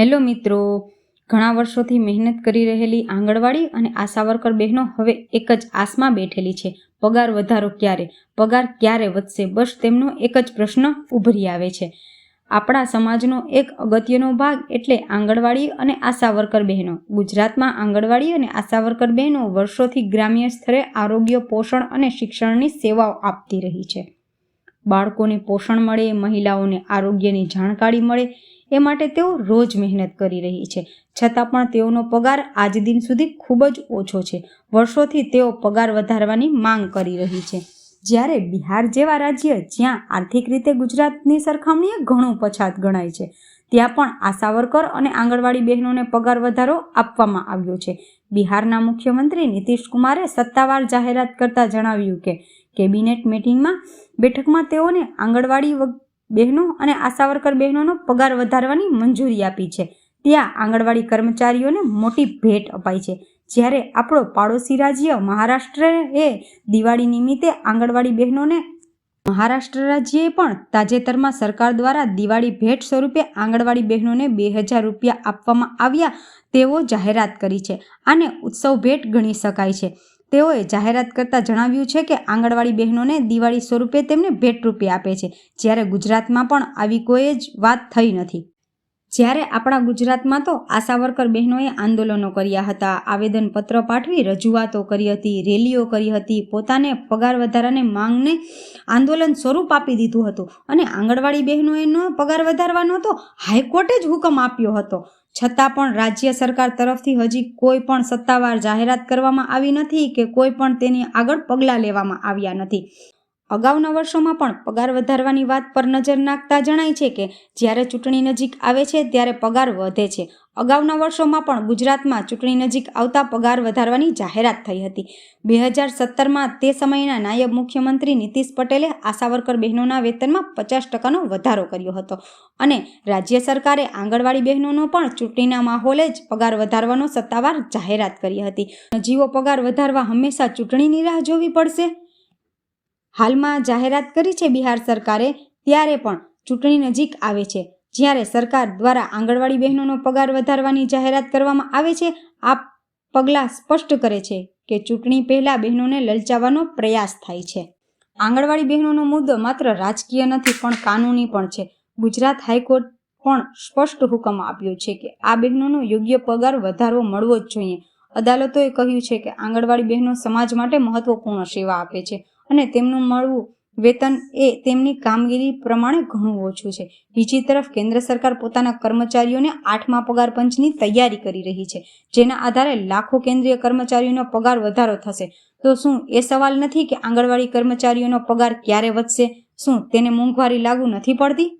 Hello મિત્રો, ઘણા વર્ષોથી મહેનત કરી રહેલી આંગણવાડી અને આશા વર્કર બહેનો હવે એક જ આસમાં બેઠેલી છે. પગાર વધારો ક્યારે? પગાર ક્યારે વધશે? બસ તેમનો એક જ પ્રશ્ન ઉભરી આવે છે. આપણા સમાજનો એક અગત્યનો ભાગ એટલે આંગણવાડી અને આશા વર્કર બહેનો. ગુજરાતમાં આંગણવાડી અને આશા વર્કર બહેનો વર્ષોથી ગ્રામ્ય સ્તરે આરોગ્ય, પોષણ અને શિક્ષણની સેવાઓ આપતી રહી છે. બાળકોને પોષણ મળે, મહિલાઓને આરોગ્યની જાણકારી મળે એ માટે તેઓ રોજ મહેનત કરી રહી છે. છતાં પણ તેઓનો પગાર આજ દિન સુધી ખૂબ જ ઓછો છે. વર્ષોથી તેઓ પગાર વધારવાની માંગ કરી રહી છે. જ્યારે બિહાર જેવા રાજ્ય જ્યાં આર્થિક રીતે ગુજરાતની સરખામણીએ ઘણું પછાત ગણાય છે, ત્યાં પણ આશા વર્કર અને આંગણવાડી બહેનોને પગાર વધારો આપવામાં આવ્યો છે. બિહારના મુખ્યમંત્રી નીતિશ કુમારે સત્તાવાર જાહેરાત કરતા જણાવ્યું કે, કેબિનેટ મિટિંગમાં બેઠકમાં તેઓને આંગણવાડી બહેનો અને આશા વર્કર બહેનોનો પગાર વધારવાની મંજૂરી આપી છે. ત્યાં આંગણવાડી કર્મચારીઓને મોટી ભેટ અપાઈ છે. જ્યારે આપણો પાડોશી રાજ્ય મહારાષ્ટ્રએ દિવાળી નિમિત્તે આંગણવાડી બહેનોને મહારાષ્ટ્ર રાજ્યએ પણ તાજેતરમાં સરકાર દ્વારા દિવાળી ભેટ સ્વરૂપે આંગણવાડી બહેનોને બે હજાર રૂપિયા આપવામાં આવ્યા તેઓ જાહેરાત કરી છે. આને ઉત્સવ ભેટ ગણી શકાય છે. તેઓએ જાહેરાત કરતાં જણાવ્યું છે કે આંગણવાડી બહેનોને દિવાળી સ્વરૂપે તેમને ભેટ રૂપે આપે છે. જ્યારે ગુજરાતમાં પણ આવી કોઈ જ વાત થઈ નથી. જ્યારે આપણા ગુજરાતમાં તો આશા વર્કર બહેનોએ આંદોલનો કર્યા હતા. આવેદનપત્ર પાઠવી રજૂઆતો કરી હતી, રેલીઓ કરી હતી, પોતાને પગાર વધારાને માંગને આંદોલન સ્વરૂપ આપી દીધું હતું. અને આંગણવાડી બહેનોએનો પગાર વધારવાનો તો હાઈકોર્ટે જ હુકમ આપ્યો હતો. છતાં પણ રાજ્ય સરકાર તરફથી હજી કોઈ પણ સત્તાવાર જાહેરાત કરવામાં આવી નથી કે કોઈ પણ તેની આગળ પગલાં લેવામાં આવ્યા નથી. અગાઉના વર્ષોમાં પણ પગાર વધારવાની વાત પર નજર નાખતા જણાય છે કે જ્યારે ચૂંટણી નજીક આવે છે ત્યારે પગાર વધે છે. અગાઉના વર્ષોમાં પણ ગુજરાતમાં ચૂંટણી નજીક આવતા પગાર વધારવાની જાહેરાત થઈ હતી. બે હજાર સત્તરમાં તે સમયના નાયબ મુખ્યમંત્રી નીતિશ પટેલે આશા વર્કર બહેનોના વેતનમાં પચાસ ટકાનો વધારો કર્યો હતો અને રાજ્ય સરકારે આંગણવાડી બહેનોનો પણ ચૂંટણીના માહોલે જ પગાર વધારવાનો સત્તાવાર જાહેરાત કરી હતી. જીવો પગાર વધારવા હંમેશા ચૂંટણીની રાહ જોવી પડશે. હાલમાં જાહેરાત કરી છે બિહાર સરકારે, ત્યારે પણ ચૂંટણી નજીક આવે છે. જ્યારે સરકાર દ્વારા આંગણવાડી બહેનોનો પગાર વધારવાની જાહેરાત કરવામાં આવે છે આ પગલાં સ્પષ્ટ કરે છે કે ચૂંટણી પહેલાં બહેનોને લલચાવવાનો પ્રયાસ થાય છે. આંગણવાડી બહેનોનો મુદ્દો માત્ર રાજકીય નથી, પણ કાનૂની પણ છે. ગુજરાત હાઈકોર્ટ પણ સ્પષ્ટ હુકમ આપ્યો છે કે આ બહેનોનો યોગ્ય પગાર વધારવો મળવો જ જોઈએ. અદાલતોએ કહ્યું છે કે આંગણવાડી બહેનો સમાજ માટે મહત્વપૂર્ણ સેવા આપે છે અને તેમનું મળવું વેતન એ તેમની કામગીરી પ્રમાણે ઘણું ઓછું છે. બીજી તરફ, કેન્દ્ર સરકાર પોતાના કર્મચારીઓને આઠમા પગાર પંચની તૈયારી કરી રહી છે, જેના આધારે લાખો કેન્દ્રીય કર્મચારીઓનો પગાર વધારો થશે. તો શું એ સવાલ નથી કે આંગણવાડી કર્મચારીઓનો પગાર ક્યારે વધશે? શું તેને મોંઘવારી લાગુ નથી પડતી?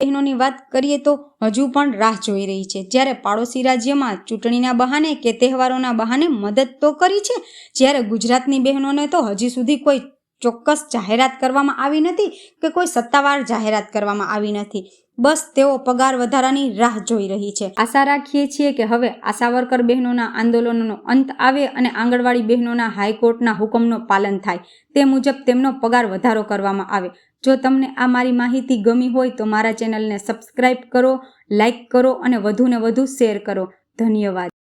બહેનોની વાત કરીએ તો હજુ પણ રાહ જોઈ રહી છે. જ્યારે પાડોશી રાજ્યમાં ચૂંટણીના બહાને કે તહેવારોના બહાને મદદ તો કરી છે, જ્યારે ગુજરાતની બહેનોને તો હજી સુધી કોઈ ચોક્કસ જાહેરાત કરવામાં આવી નથી કે કોઈ સત્તાવાર જાહેરાત કરવામાં આવી નથી. બસ તેઓ પગાર વધારાની રાહ જોઈ રહી છે. આશા રાખીએ છીએ કે હવે આશા વર્કર બહેનોના આંદોલનનો અંત આવે અને આંગણવાડી બહેનોના હાઈકોર્ટના હુકમનો પાલન થાય. તે મુજબ તેમનો પગાર વધારો કરવામાં આવે. જો તમને આ મારી માહિતી ગમી હોય તો મારા ચેનલને સબસ્ક્રાઈબ કરો લાઈક કરો અને વધુને વધુ શેર કરો. ધન્યવાદ.